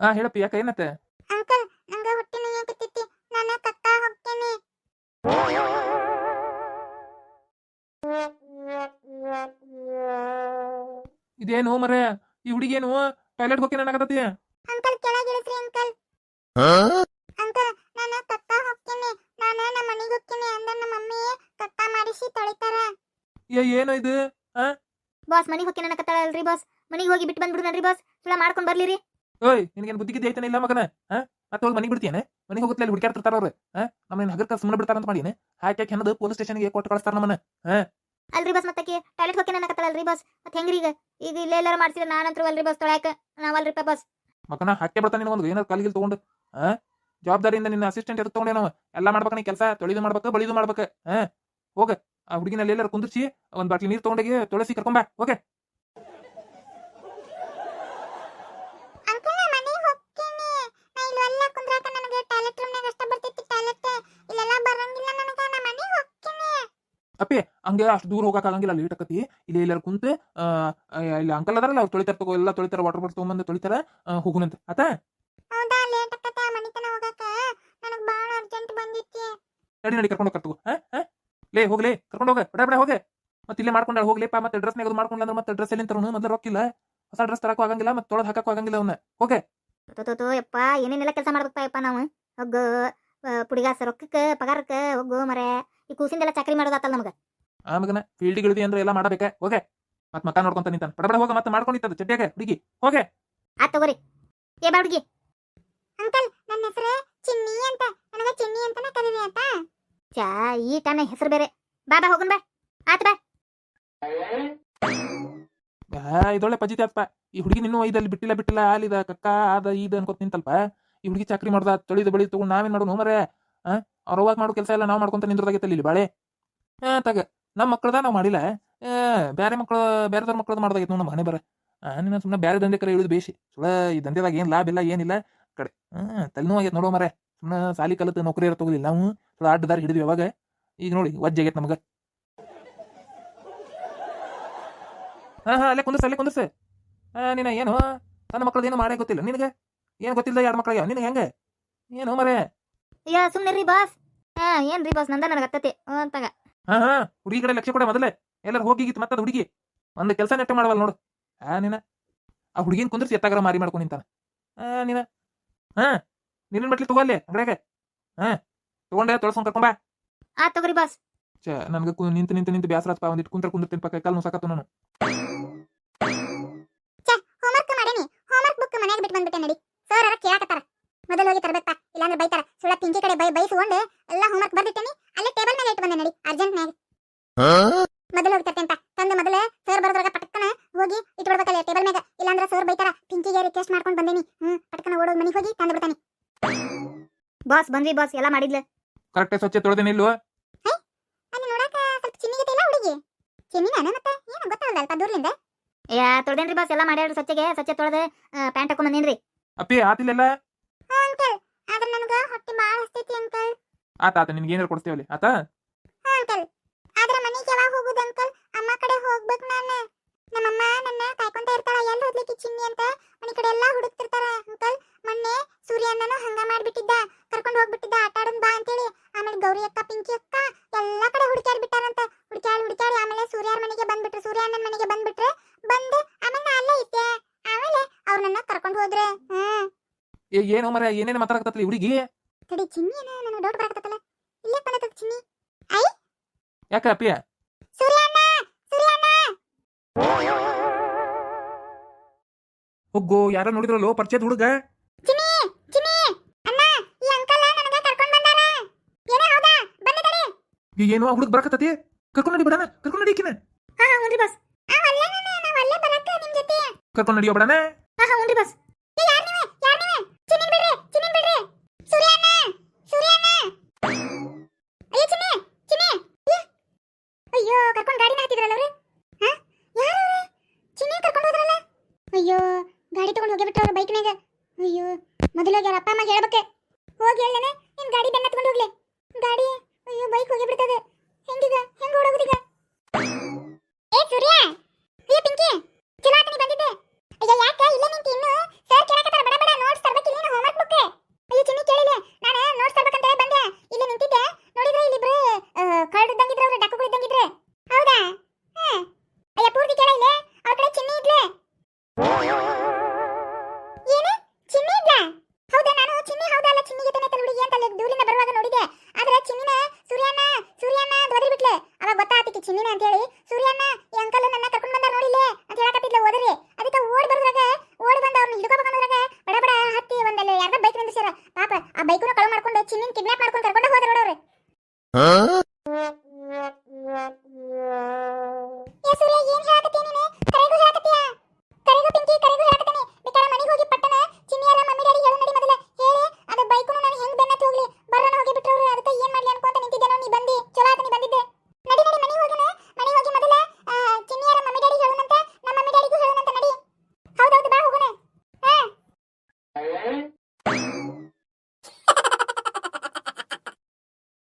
ಹಾ ಹೇಳಪ್ಪ ಯಾಕ ಏನತ್ತೆ? ಅಂಕಲ್ ನಂಗ ಹೊಟ್ಟೆ ನೋಯಾಕತ್ತೈತಿ ನಾನು ಕಕ್ಕ ಹೋಗ್ತೀನಿ. ಇದೇನು ಮರೆ? ಈ ಹುಡುಗೇನು ಟಾಯ್ಲೆಟ್ ಹೋಗಿ ನನಗತ್ತತಿ ಅಂಕಲ್ ಕೆಳಗಿಳಿಸ್ರಿ ಅಂಕಲ್. ಅಂಕಲ್ ನಾನು ಕಕ್ಕ ಹೋಗ್ತೀನಿ. ನಾನು ನಮ್ಮ ಮನೆಗೆ ಹೋಗ್ತೀನಿ ಅಂದ್ರೆ ನಮ್ಮ ಮಮ್ಮಿ ಕಕ್ಕ ಮಾಡಿಸಿ ತೊಳಿತಾರ. ಏ ಏನು ಇದು? ಬಾಸ್ ಮನಿಗೆ ಹೋಗಿ ನನಕತ್ತಾಳಲ್ರಿ ಬಾಸ್? ಮನೆಗೆ ಹೋಗಿ ಬಿಟ್ಟು ಬಂದ್ಬಿಡ್ನಲ್ರಿ ಬಾಸ್? ಸುಳ ಮಾಡ್ಕೊಂಡ್ ಬರ್ಲಿರಿ. ಓಯ್ ನಿನಗೇನು ಬುದ್ಧಿ ಗಿದ್ದಿ ಐತಾನೆ ಇಲ್ಲ ಮಗನ? ಹಾ ಮತ್ತೆ ಹೋಗಿ ಮನೆಗೆ ಬಿಡ್ತೀಯನೆ? ಮನೆಗೆ ಹೋಗುತ್ತೆ ಅಲ್ಲಿ ಹುಡುಕ್ಯಾಡ್ತಿರ್ತಾರ ಅವ್ರು. ಹಾ ನಮ್ಮನ್ನ ಹಗರ್ಕ ಸುಮ್ಮನೆ ಬಿಡ್ತಾರ ಅಂತ ಮಾಡೀನಿ. ಹಾಕಿ ಸ್ಟೇಷನ್ ಪೊಲೀಸ್ ಸ್ಟೇಷನ್ಗೆ ಕೊಟ್ಟು ಕಳಿಸ್ತಾರ ನಮ್ಮನ್ನ. ಅಲ್ರಿ ಬಸ್ ಮತ್ತಕ್ಕೆ ಟಾಯ್ಲೆಟ್ ಹೋಗಿ ನನಕತ್ತಾಳಲ್ರಿ ಬಾಸ್ ಮತ್ತೆ ಹೆಂಗ್ರಿ ಈಗ? ಈಗ ಇಲ್ಲೇ ಎಲ್ಲಾರ ಮಾಡ್ಸಿದ್ರೆ ನಾನಂತ್ರು ಅಲ್ರಿ ಬಾಸ್ ತೊಳ್ಯಾಕ? ನಾವಲ್ರಿಪ್ಪ ಬಸ್ ಮಗನ ಹಾಕಿ ಬಿಡ್ತಾನೆ ನಿನ್ನ ಒಂದು ಏನಾರು ಕಲ್ಗಿಲ್ ತಗೊಂಡು. ಹಾ ಜವಾಬ್ದಾರಿಯಿಂದ ನಿನ್ನ ಅಸಿಸ್ಟೆಂಟ್ ಇರುತ್ತೆ ತಗೊಂಡೆ ನಾವು? ಎಲ್ಲ ಮಾಡ್ಬೇಕು ನೀ ಕೆಲಸ ತೊಳಿದು ಮಾಡ್ಬೇಕು ಬಳಿದು ಮಾಡ್ಬೇಕು. ಹಾ ಹೋಗ ಆ ಹುಡುಗಿನಲ್ಲಿ ಎಲ್ಲಾರು ಕುಂದಿರ್ಸಿ ಒಂದ್ ಬಾಟ್ಲಿ ನೀರು ತಗೊಂಡೋಗಿ ತೊಳಸಿ ಕರ್ಕೊಂಬ ಓಕೆ ಅಂಕಲ್ ನಾ ಮನೆಗೆ ಹೋಗ್ತೀನಿ ನಾ ಇಲ್ಲಿ ಎಲ್ಲ ಕುಂದ್ರಾಕ ನನಗೆ ಟಾಯ್ಲೆಟ್ ರೂಮ್ನಾಗ ಅಷ್ಟ ಬರ್ತೈತಿ ಟಾಯ್ಲೆಟ್ ಇಲ್ಲೆಲ್ಲ ಬರಂಗಿಲ್ಲ ನನಗೆ ನಾ ಮನೆಗೆ ಹೋಗ್ತೀನಿ ಅಪ್ಪಿ ಹಂಗೆ ಅಷ್ಟು ದೂರ ಹೋಗಕ್ ಆಗಂಗಿಲ್ಲ ಲೇಟ್ ಆಕತಿ. ಇಲ್ಲಿ ಎಲ್ಲಾರು ಕುಂತು ಇಲ್ಲ ಅಂಕಲ್ ಅದಾರಲ್ಲ ಅವ್ರು ತೊಳಿತಾರ ತಗೋ ಎಲ್ಲ ತೊಳಿತಾರ ವಾಟರ್ ಬಾಟಲ್ ತೊಗೊಂಬಂದು ತೊಳಿತಾರ ಹೋಗುನಂತೆ. ಆತ? ನಡಿ ನಡಿ ಕರ್ಕೊಂಡು ಹೋಗ್ತಾರ ತಗೋ ಹಾ ಹಾ? ಲೇ ಹೋಗ್ಲೇ ಕರ್ಕೊಂಡು ಹೋಗ. ಬಡ ಬಡ ಹೋಗೆ. ಮತ್ತೆ ಇಲ್ಲೇ ಮಾಡ್ಕೊಂಡ ಹೋಗ್ಲೇಪ ಮತ್ತೆ ಡ್ರೆಸ್ನಾಗ ನೆಗದು ಮಾಡ್ಕೊಂಡ್ಲ ಅಂದ್ರೆ ಮತ್ತೆ ಡ್ರೆಸ್ ಎಲ್ಲಿ ತರೋನು? ಮೊದಲು ರೊಕ್ಕಿಲ್ಲ. ಹೊಸ ಡ್ರೆಸ್ ತರಕ್ಕೂ ಆಗಂಗಿಲ್ಲ ಮತ್ತೆ ತೊಳೆದು ಹಾಕಕ್ಕೂ ಆಗಂಗಿಲ್ಲ ಅವನ್ನ ಹೋಗೆ. ತೋ ಯಪ್ಪ ಏನೇನೆಲ್ಲ ಕೆಲಸ ಮಾಡ್ಬೇಕಪ್ಪ ಯಪ್ಪ ನಾವು? ಹೋಗು. ಪುಡಿಗಾಸ ರೊಕ್ಕಕ್ಕೆ ಪಗಾರಕ್ಕೆ ಹೋಗು ಮರೆ. ಈ ಕೂಸಿಂದೆಲ್ಲ ಚಕ್ರಿ ಮಾಡೋದಾತಲ್ಲ ನಮಗ. ಆ ಮಗನ ಗಿಳಿದಿ ಅಂದ್ರೆ ಎಲ್ಲ ಮಾಡಬೇಕೆ? ಹೋಗೆ. ಮತ್ತೆ ಮಕ್ಕ ನೋಡ್ಕೊಂತ ನಿಂತಾನ. ಬಡ ಬಡ ಹೋಗ ಮತ್ತೆ ಮಾಡ್ಕೊಂಡಿತ್ತದ ಚಟ್ಟಿಯಾಗೆ ಹುಡುಗಿ. ಹೋಗೆ. ಆ ತಗೋರಿ. ಏ ಬಾ ಹುಡುಗಿ. ಅಂಕಲ್ ನನ್ನ ಹೆಸರು ಚಿನ್ನಿ ಅಂತ. ನನಗೆ ಚಿನ್ನಿ ಅಂತಾನೆ ಕರೀರಿ ಅಂತ. ಚಾ ಈ ಹೆಸರು ಬೇರೆ. ಬಾ ಬಾ ಹೋಗುನ್ ಬಾ. ಆತ ಬಾ. ಆ, ಇದೊಳ್ಳೆ ಪಜಿತಿ ಅಪ್ಪ ಈ ಹುಡುಗಿ ನಿನ್ನೂ ಐದಲ್ಲಿ ಬಿಟ್ಟಿಲ್ಲ ಬಿಟ್ಟಿಲ್ಲ ಆಲಿದ ಕಕ್ಕ ಆದ ಈದ ಅನ್ಕೋತ ನಿಂತಲ್ಪ. ಈ ಹುಡುಗಿ ಚಾಕ್ರಿ ಮಾಡ್ದ ತೊಳಿದು ಬಳಿ ತಗೊಂಡು ನಾವೇನ್ ಮಾಡೋನು ಮರೆ? ಆ ಅವ್ರ ಅವಾಗ ಮಾಡೋ ಕೆಲಸ ಎಲ್ಲ ನಾವು ಮಾಡ್ಕೊಂತ ನಿಂದ್ರದಾಗೈತಲ್ಲ ಇಲ್ಲಿ, ಬಾಳೆ? ಹಾ ತಗ ನಮ್ಮ ಮಕ್ಕಳದ ನಾವು ಮಾಡಿಲ್ಲ. ಬೇರೆ ಮಕ್ಕಳು ಬೇರೆದವ್ರ ಮಕ್ಕಳದ ಮಾಡ್ದಾಗೈತೆ ನಮ್ಮ ಮನೆ ಬರ. ನಿನ್ನ ಸುಮ್ಮನೆ ಬೇರೆ ದಂಧೆ ಕರೆ ಇಳಿದು ಬೇಸಿ ಸುಳ ಈ ದಂಧೆದಾಗ ಏನ್ ಲಾಭ ಇಲ್ಲ, ಏನಿಲ್ಲ. ಕಡೆ ಹ್ಮ್ ತಲೆನೂ ಆಗೈತೆ ನೋಡೋ ಮರೆ ಸುಮ್ಮನೆ ಸಾಲಿ ಕಲಿತು ನೌಕರಿ ಇರ ತಗೋಲಿಲ್ಲ ನಾವು. ಸುಳ ಅಡ್ಡ ದಾರಿ ಹಿಡಿದ್ವಿ ಅವಾಗ. ಈಗ ನೋಡಿ, ವಜ್ಜೆ ಆಗೈತೆ ನಮಗ. ಹಾ ಹಾ, ಅಲ್ಲೇ ಕುಂದರ್ಸ ಅಲ್ಲೇ ಕುಂದರ್ಸ. ನೀನ ಏನು? ನನ್ನ ಮಕ್ಕಳದ್ದು ಏನು ಮಾಡೇ ಗೊತ್ತಿಲ್ಲ ನಿನಗೆ? ಏನು ಗೊತ್ತಿಲ್ಲ ಎರಡು ಮಕ್ಕಳಿಗೆ ನಿನಗೆ ಹೆಂಗೆ? ಏನು ಮರೆ ಅಯ್ಯ ಸುಮ್ಮನೆ ರೀ ಬಾಸ್. ಹಾ ಏನ್ರಿ ಬಾಸ್ ನಂದ ನನಗೆ ಹತ್ತತೆ ಅಂತಾಗ. ಹಾ ಹಾ ಹುಡುಗಿ ಕಡೆ ಲಕ್ಷ್ಯ ಕೊಡ ಮೊದಲೇ. ಎಲ್ಲರೂ ಹೋಗಿಗಿತ್ತು ಮತ್ತೆ ಹುಡುಗಿ. ಒಂದು ಕೆಲಸ ನೆಟ್ಟ ಮಾಡವಲ್ಲ ನೋಡು. ಆ ನೀನ. ಆ ಹುಡುಗಿನ ಕುಂದಿರ್ಸಿ ಎತ್ತಾಗರ ಮಾರಿ ಮಾಡ್ಕೊಂಡು ನಿಂತಾನ. ಆ ನೀನ. ಹಾ ನಿನ್ನ ಬಟ್ಲಿ ತಗೋಲ್ಲೇ ಅಂಗಡಿಯಾಗ. ಹಾ ತಗೊಂಡೆ ತೊಳ್ಸ್ಕೊಂಡ್ ಕರ್ಕೊಂಬಾ ಆ ತಗೋರಿ ಬಾಸ್ ಛೆ ನನಗೆ ಕು- ನಿಂತ ನಿಂತ ನಿಂತು ಬೇಸರ ಆತ್ಪ. ಒಂದಿಟ್ಟು ಕುಂತ್ರ ಕುಂದಿರ್ತೀನಿ ಪಕ್ಕ. ಕಾಲು ನುಸಾಕತ್ತು ನಾನು. ಹೋಮ್ವರ್ಕ್ ಮಾಡೇನಿ. ಹೋಮ್ವರ್ಕ್ ಬುಕ್ ಮನೆಗೆ ಬಿಟ್ಟು ಬಂದ್ಬಿಟ್ಟೆ ನಡಿ. ಸರ್ ಅರ ಕೇಳಾಕತ್ತಾರ. ಮೊದಲು ಹೋಗಿ ತರಬೇಕಪ್ಪ ಇಲ್ಲಾಂದ್ರೆ ಬೈತಾರ. ಸುಳ್ಳ ಪಿಂಕಿ ಕಡೆ ಬೈ ಬೈಸ್ಕೊಂಡು ಎಲ್ಲ ಹೋಮ್ವರ್ಕ್ ಬರ್ದಿಟ್ಟೇನಿ ಅಲ್ಲೇ ಟೇಬಲ್ ಮೇಲೆ ಇಟ್ಟು ಬಂದೆ ನಡಿ ಅರ್ಜೆಂಟ್ ಮ್ಯಾಗ ಮೊದಲು ಹೋಗಿ ತರ್ತೇನೆ ತಂದು ಮೊದಲೇ ಸರ್ ಬರೋದ್ರಾಗ ಪಟಕ್ಕನ ಹೋಗಿ ಇಟ್ಬಿಡ್ಬೇಕಲ್ಲ ಟೇಬಲ್ ಮ್ಯಾಗ. ಇಲ್ಲಾಂದ್ರೆ ಸರ್ ಬೈತಾರ ಪಿಂಕಿಗೆ ರಿಕ್ವೆಸ್ಟ್ ಮಾಡ್ಕೊಂಡು ಬಂದೇನಿ. ಹ್ಮ್ ಪಟ್ಕನ ಓಡೋದ್ ಮನೆಗೆ ಹೋಗಿ ತಂದು ಬಿಡ್ತಾನೆ. ಬಾಸ್ ಬಂದ್ವಿ ಬಾಸ್ ಎಲ್ಲ ಮಾಡಿದ್ಲ. ಕರೆಕ್ಟ್ ಸ್ವಚ್ಛ ತೊಳೆದೇನೆ ಇಲ್ವೋ ಅಲ್ಲಿ ನೋಡಾಕ ಸ್ವಲ್ಪ ಚಿನ್ನಿಗೆ ಇಲ್ಲ ಹುಡುಗಿ? ಚಿನ್ನಿ ನಾನು ಮತ್ತೆ? ಏನು ಗೊತ್ತಾಗಲ್ಲ ಅಲ್ಪ ದೂರದಿಂದ ಯಾ ತೊಳೆದೇನ್ರಿ ಬಾಸ್ ಎಲ್ಲ ಮಾಡ್ಯಾಡ್ರಿ ಸ್ವಚ್ಛಗೆ. ಸ್ವಚ್ಛ ತೊಳೆದೆ ಪ್ಯಾಂಟ್ ಹಾಕೊಂಡ್ ಬಂದೇನ್ರಿ. ಅಪ್ಪಿ ಆತಿಲ್ಲೆಲ್ಲ ಅಂಕಲ್. ಆದ್ರೆ ನನಗೆ ಹೊಟ್ಟೆ ಭಾಳ ಹಸ್ತೈತಿ ಅಂಕಲ್. ಆತ ಆತ ನಿನ್ಗೆ ಏನಾರು ಕೊಡ್ತೇವಲ್ಲಿ ಆತ? ಅಕ್ಕ ಪಿಂಕಿ ಅಕ್ಕ ಎಲ್ಲ ಕಡೆ ಹುಡುಕ್ಯಾಡ್ ಬಿಟ್ಟಾರಂತ. ಹುಡುಕ್ಯಾಡಿ ಹುಡುಕ್ಯಾಡಿ ಆಮೇಲೆ ಸೂರ್ಯಾರ ಮನೆಗೆ ಬಂದ್ಬಿಟ್ರು. ಸೂರ್ಯಣ್ಣನ ಮನೆಗೆ ಬಂದ್ಬಿಟ್ರು. ಬಂದು ಆಮೇಲೆ ನಾ ಅಲ್ಲೇ ಇದ್ದೆ. ಆಮೇಲೆ ಅವ್ರು ನನ್ನ ಕರ್ಕೊಂಡು ಹೋದ್ರೆ. ಹ್ಮ್. ಏ ಏನು ಮರ ಏನೇನು ಮಾತಾಡಕತ್ತಲ್ಲ ಹುಡುಗಿ? ತಡಿ ಚಿನ್ನಿ ಏನ ನನಗೆ ಡೌಟ್ ಬರಕತ್ತಲ್ಲ. ಇಲ್ಲೇ ಕಣತ ಚಿನ್ನಿ? ಯಾಕ ಅಪ್ಪಿ ಸೂರ್ಯಣ್ಣ! ಸೂರ್ಯಣ್ಣ! ಹೋಗೋ ಯಾರೋ ನೋಡಿದ್ರಲ್ಲೋ ಪರಿಚಯದ ಹುಡುಗ ಚಿನ್ನಿ ಚಿನ್ನಿ ಅಣ್ಣ ಈ ಅಂಕಲ್ ನನಗ ಕರ್ಕೊಂಡ್ ಬಂದಾರ ಏನೇ ಹೌದಾ ಬಂದೆ ತಡಿ ಈಗ ಏನು ಹುಡುಗ ಬರಕತ್ತತಿ? ಕರ್ಕೊಂಡು ನಡಿ ಬಿಡಣ ಕರ್ಕೊಂಡು ನಡಿ ಈಕಿನ. ಹಾ ಹುನ್ರಿ ಬಾಸ್ ಆ ಅಲ್ಲೇ ನಾನು ಅಲ್ಲೇ ಬರಕ ನಿಮ್ ಜೊತೆ. ಕರ್ಕೊಂಡು ನಡಿಯೋ ಬಿಡಣ. ಹಾ ಹಾ ಹುನ್ರಿ ಬಾಸ್ ಏ ಯಾರ್ ನೀವೇ ಯಾರ್ ನೀವೇ? ಚಿನ್ನಿ ಬಿಡ್ರಿ ಚಿನ್ನಿ ಬಿಡ್ರಿ. ಸೂರ್ಯಣ್ಣ ಸೂರ್ಯಣ್ಣ. ಅಯ್ಯೋ ಚಿನ್ನಿ ಚಿನ್ನಿ. ಅಯ್ಯೋ ಕರ್ಕೊಂಡು ಗಾಡಿನ ಹತ್ತಿದ್ರಲ್ಲ ಅವ್ರು? ಹಾ? ಯಾರು ಅವ್ರು? ಚಿನ್ನಿ ಕರ್ಕೊಂಡು ಹೋದ್ರಲ್ಲ? ಅಯ್ಯೋ ಗಾಡಿ ತಗೊಂಡು ಹೋಗಿ ಬೈಕ್ ಬೈಕ್ನಾಗ ಅಯ್ಯೋ ಮೊದಲು ಹೋಗಿ ಅವ್ರ ಅಪ್ಪ ಅಮ್ಮಗೆ ಹೇಳ್ಬೇಕೆ. ಹೋಗಿ ಹೇಳೇನೆ ನಿನ್ ಗಾಡಿ ಬೆನ್ನ ಹತ್ಕೊಂಡು ಹೋಗ್ಲಿ. ಗಾಡಿ ಅಯ್ಯೋ ಬೈಕ್ ಹೋಗಿ ಬಿಡ್ತದೆ ಹೆಂಗ್ ಹೆಂಗ ಓಡೋಗುದೀಗ? ಏ, ಸೂರ್ಯ! ಏ ಪಿಂಕಿ! ಚಲೋ ಆತನಿ ಬಂದಿದ್ದೆ. ಅಯ್ಯೋ, ಯಾಕ? ಇಲ್ಲ ನಿಂತಿ ಇನ್ನು. ಸರ್ ಕೇಳಕತ್ತಾರ, ಬಡ ಬಡ ನೋಟ್ಸ್ ತರಬೇಕು ನೀನು ಹೋಮ್ವರ್ಕ್ ಬುಕ್ ಅಯ್ಯೋ, ಚಿನ್ನಿ, ಕೇಳಿಲ್ಲ. ನಾನು ನೋಟ್ಸ್ ತರಬೇಕಂತ ಬಂದೆ. ಇಲ್ಲಿ ನಿಂತಿದ್ದೆ. ನೋಡಿದ್ರೆ ಇಲ್ಲಿಬ್ರು ಕಳ್ದು ಇದ್ದಂಗಿದ್ರು ಅವರು ಡಕ್ಕುಗಳು ಇದ್ದಂಗಿದ್ರು ಹೌದಾ? ಹಾ ಅಯ್ಯ, ಪೂರ್ತಿ ಕೇಳ ಇಲ್ಲ. ಅವ್ರ ಕಡೆ ಚಿನ್ನಿ ಇದ್ಲೆ.